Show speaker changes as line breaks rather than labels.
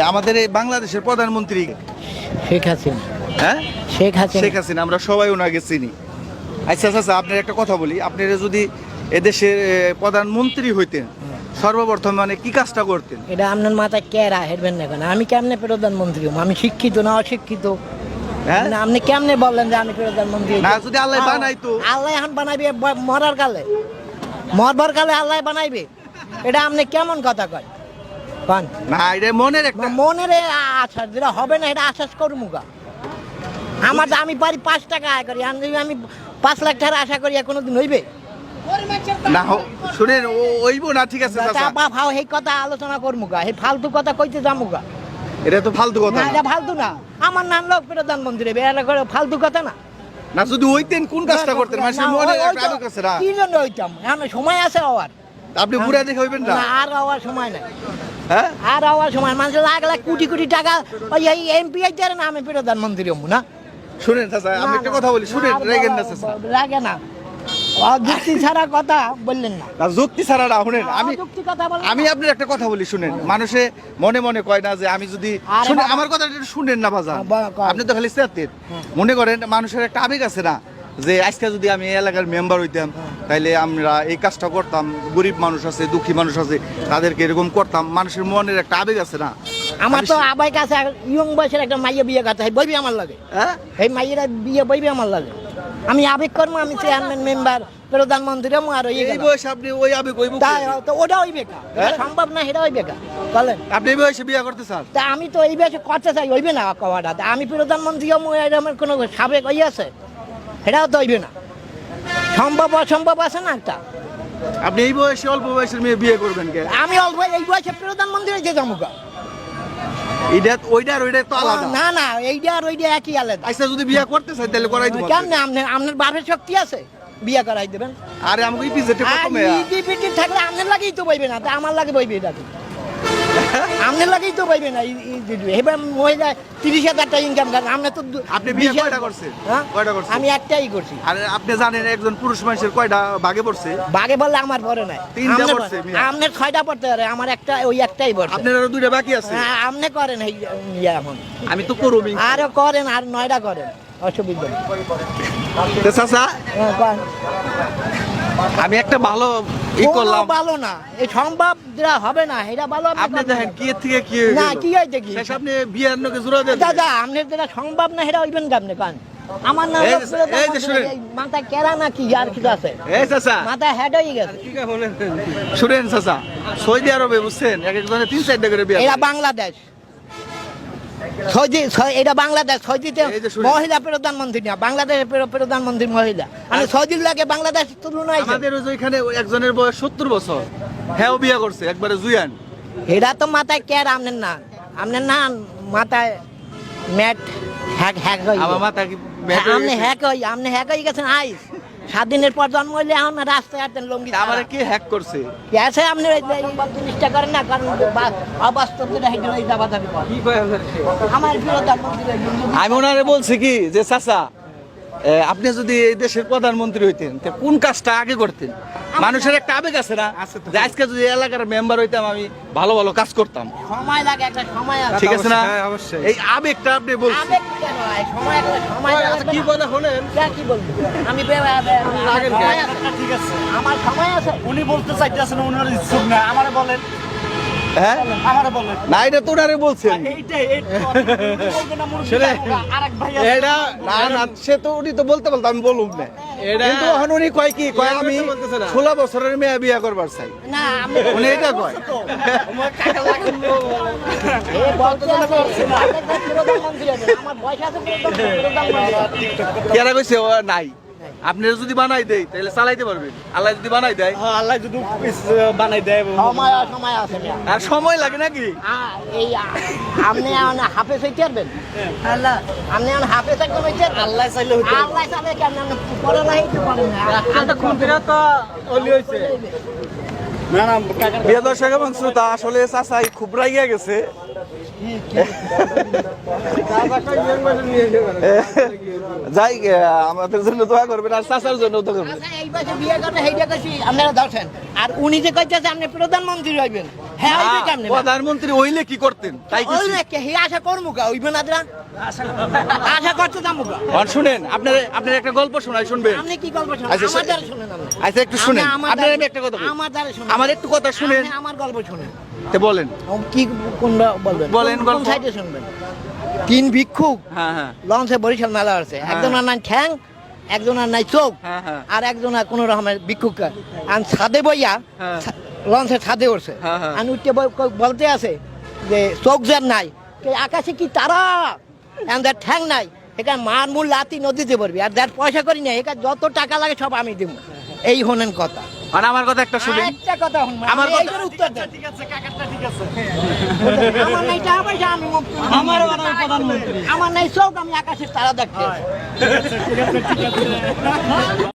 আমাদের এই বাংলাদেশের প্রধানমন্ত্রী
শেখ হাসিনা।
হ্যাঁ?
শেখ হাসিনা।
শেখ হাসিনা আমরা সবাই ওনাকে চিনি। আচ্ছা আচ্ছা আপনার একটা কথা বলি। আপনারা যদি এদেশের প্রধানমন্ত্রী হইতেন সর্বপ্রথম মানে কি কাজটা করতেন?
এটা আপনার মাথায় কেরা হেরবেন না কেন? আমি কেমনে প্রধানমন্ত্রী আমি শিক্ষিত না অশিক্ষিত?
হ্যাঁ?
আপনি কেমনে বললেন যে আমি প্রধানমন্ত্রী?
না, যদি আল্লাহ বানাইতো।
আল্লাহ এখন বানাইবে মরার কালে। মরবার কালে আল্লাহ বানাইবে। এটা আপনি কেমন কথা কয়? কন
না এটা মনের একটা
মনের এ আ- যেটা হবে না এটা আশ্বাস করব গা। আমার আমি পারি পাঁচ টাকা আয় করি আমি পাঁচ লাখ আশা করি আর কোনোদিন হইবে?
না শুনেন ওইব না ঠিক আছে
তা
চাচা।
এই কথা আলোচনা করব এই ফালতু কথা কইতে যাব
এটা তো ফালতু কথা
না
না।
এটা ফালতু না। আমার নাম লোক এটা করে ফালতু কথা না।
না যদি কোন কাজটা করতেন? মনে না
কি জন্য হইতাম এখন সময় আছে হওয়ার
আপনি বুড়া দেখে হইবেন না
আর হওয়ার সময় নাই।
হ্যাঁ?
আর হওয়ার সময় মানুষের লাখ লাখ কোটি কোটি টাকা ওই এই এমপি আইতে না আমি প্রধানমন্ত্রী হব না।
শুনেন চাচা আমি একটা কথা বলি শুনেন রেগেন না চাচা।
লাগে না। অযুক্তি ছাড়া কথা বললেন না।
যুক্তি ছাড়া না শুনেন আমি
অযুক্তি
আমি আপনার একটা কথা বলি শুনেন। মানুষে মনে মনে কয় না যে আমি যদি শুনে। আমার কথা শুনেন না বাজার আপনি তো খালি চেতেন মনে করেন মানুষের একটা আবেগ আছে না? যে আজকে যদি আমি এলাকার মেম্বার হইতাম তাইলে আমরা এই কাজটা করতাম। গরিব মানুষ আছে দুঃখী মানুষ আছে তাদেরকে এরকম করতাম। মানুষের মনের একটা আবেগ আছে না?
আমার তো আবাই কাছে ইয়ং বয়সের একটা মাইয়া বিয়ে কথা বইবি আমার লাগে?
হ্যাঁ?
এই মাইয়েরা বিয়ে বইবি আমার লাগে? আমি আবেগ কর্ম আমি চেয়ারম্যান মেম্বার প্রধানমন্ত্রী হব আর
এই বয়সে আপনি ওই আবেগ ওই
তো ওটা কা
হ্যাঁ?
সম্ভব না সেটা হইবে কা বলেন।
আপনি এই বয়সে বিয়ে করতে চান?
তা আমি তো এই বয়সে করতে চাই হইবে না কবাটা তা আমি প্রধানমন্ত্রী এরকম কোনো সাবেক ওই আছে? সেটাও তো হইবে না। সম্ভব অসম্ভব আছে না একটা?
আপনি এই বয়সে অল্প বয়সের মেয়ে বিয়ে করবেন কে?
আমি অল্প এই বয়সে প্রধানমন্ত্রী হয়েছে যাব
এইটা ওইটা আর ওইটা তো আলাদা।
না না এইটা আর ওইটা একই আলাদা।
আচ্ছা যদি বিয়ে করতে চাই তাহলে করাই দিব
কেমন? আপনার আপনার বাপের শক্তি আছে? বিয়ে করাই দেবেন।
আরে আমাকে পিজেটে কত মেয়া?
পিটি থাকলে আপনার লাগেই তো বইবে না তা আমার লাগে বইবে এটা আপনার লাগেই তো পাইবে না এবার মহিলা তিরিশ হাজার টাকা ইনকাম করেন আপনি তো
আপনি বিয়ে কয়টা করছেন?
হ্যাঁ?
কয়টা করছেন?
আমি একটাই করছি
আরে আপনি জানেন একজন পুরুষ মানুষের কয়টা ভাগে পড়ছে
বাগে বললে আমার পরে নাই
তিনটা পড়ছে।
আপনার ছয়টা পড়তে পারে আমার একটা ওই একটাই পড়ছে
আপনার আরও দুইটা বাকি আছে
হ্যাঁ, আপনি করেন এই ইয়ে এখন
আমি তো করবি
আর করেন আর নয়টা করেন অসুবিধা নেই
তো চাচা
হ্যাঁ।
আমি একটা ভালো ই করলাম
ভালো না এই সম্ভব হবে না এটা ভালো আপনি
দেখেন কি থেকে কি
না কি
শেষ আপনি বিয়ের নকে জোড়া দেন।
দাদা আপনার যেটা সম্ভব না সেটা হইবেন কান আমার নাম।
এই
কেরা আর কিছু আছে? মাথায় হেড হয়ে গেছে।
শুনেন চাচা সৌদি আরবে বুঝছেন? এক তিন চারটা করে বিয়ে
এরা বাংলাদেশ। সৌদি এটা বাংলাদেশ সৌদিতে। মহিলা প্রধানমন্ত্রী না বাংলাদেশের প্র- প্রধানমন্ত্রী মহিলা। মানে সৌদির লাগে বাংলাদেশ তুলনায়
আমাদের ওই যে এখানে ওই একজনের বয়স সত্তর বছর। হ্যাঁ বিয়ে করছে একবারে জুয়ান
এরা তো মাথায় কের আপনার না। আপনার না মাথায় ম্যাট হ্যাক হ্যাক হয়ে
আমার
গেছে।
মাথা কি
আপনি হ্যাক হই আপনি হ্যাক হয়ে গেছেন আইস। সাত দিনের পর জন্ম হইলে এখন রাস্তায় হাঁটতেন লঙ্গি
আমারে কি হ্যাক করছে?
আছে আপনি জিনিসটা করেন না কারণ অবাস্তব আমার
আমি ওনারে বলছি কি যে চাচা এ, আপনি যদি এই দেশের প্রধানমন্ত্রী হইতেন তা কোন কাজটা আগে করতেন? মানুষের একটা আবেগ আছে না? যে আজকে যদি এলাকার মেম্বার হইতাম আমি ভালো ভালো কাজ করতাম।
সময় লাগে একটা সময় আছে।
ঠিক আছে না?
হ্যাঁ, অবশ্যই।
এই আবেগটা আপনি বলছেন।
আবেগ কেন? হয়? সময় একটা সময় লাগবে
কি
না?
বলে শোনেন?
কি বলব? আমি বে- বে- বে- সময় আছে।
ঠিক আছে।
আমার সময় আছে।
উনি বলতে চাইতেছেন ওনার ইচ্ছুক না। আমারে বলেন।
হ্যাঁ? না এটা তো ওনারে বলছেন।
ভাই
এটা না না সে তো উনি তো বলতে বলতো আমি বলুন না।
এটা-
কিন্তু এখন উনি কয় কি কয় আমি ষোলো বছরের মেয়ে বিয়ে করবার চাই। উনি এটা কয়। কেরা কইছে ও নাই? আপনারা যদি বানাই দেই তাহলে চালাইতে পারবেন। আল্লাহ যদি বানাই দেয়।
হ্যাঁ, আল্লাহ যদি বানাই দেয়
সময় সময় আছে
আর সময় লাগে নাকি?
এই আপনি এখন হাফেজ হইতে পারবেন? আল্লাহ আপনি এখন হাফে একদম হইতে পারবেন?
আল্লাহ চাইলে হইতে
আল্লাহ চাইলে কেন আপনি পড়ে নাই তো পড়েন না।
তো খুন ফিরা তো অলি হইছে।
প্রিয় দর্শক এবং শ্রোতা আসলে চাচাই খুব রাইয়া গেছে। যাই আমাদের জন্য দোয়া করবেন আর চাচার জন্য দোয়া করবেন।
করবে আপনারা আর উনি যে কইতেছে আপনি প্রধানমন্ত্রী হইবেন হ্যাঁ
প্রধানমন্ত্রী হইলে কি করতেন? তাই
কে আশা করমু কা হইবে না আশা করতে দাম
আর শুনেন আপনার আপনার একটা গল্প শোনাই শুনবেন?
আপনি কি গল্প শুনেন?
আচ্ছা, আচ্ছা একটু শুনেন।
আমার
আপনার আমি একটা কথা
আমার দ্বারা
আমার একটু কথা শুনেন।
আপনি আমার গল্প শুনেন।
তো বলেন।
কি কোনটা বলবেন?
বলেন
কোন- সাইডে শুনবেন? তিন ভিক্ষুক
হ্যাঁ হ্যাঁ।
লঞ্চে বরিশাল মেলা আছে।
হ্যাঁ।
একজনের নাই ঠ্যাং একজনের নাই চোখ
হ্যাঁ, হ্যাঁ।
আর একজনের কোন রকমের ভিক্ষুক। আর ছাদে বইয়া
হ্যাঁ।
লঞ্চে ছাদে উঠছে।
হ্যাঁ, হ্যাঁ।
আর উঠতে বলতে আছে যে চোখ যার নাই আকাশে কি তারা? যার ঠ্যাং নাই এখানে মার মূল লাতি নদীতে পড়বি আর যার পয়সা করি না এখানে যত টাকা লাগে সব আমি দিব এই হনেন কথা।
আর আমার কথা একটা শুনেন
একটা কথা শুনবেন
আমার কথা-
উত্তর দেন।
ঠিক আছে কাকাটা ঠিক আছে
আমার নাই টাকা পয়সা আমি মুক্তি
আমার প্রধানমন্ত্রী।
আমার নাই চোখ আমি আকাশের তারা দেখতে।
ঠিক আছে ঠিক আছে।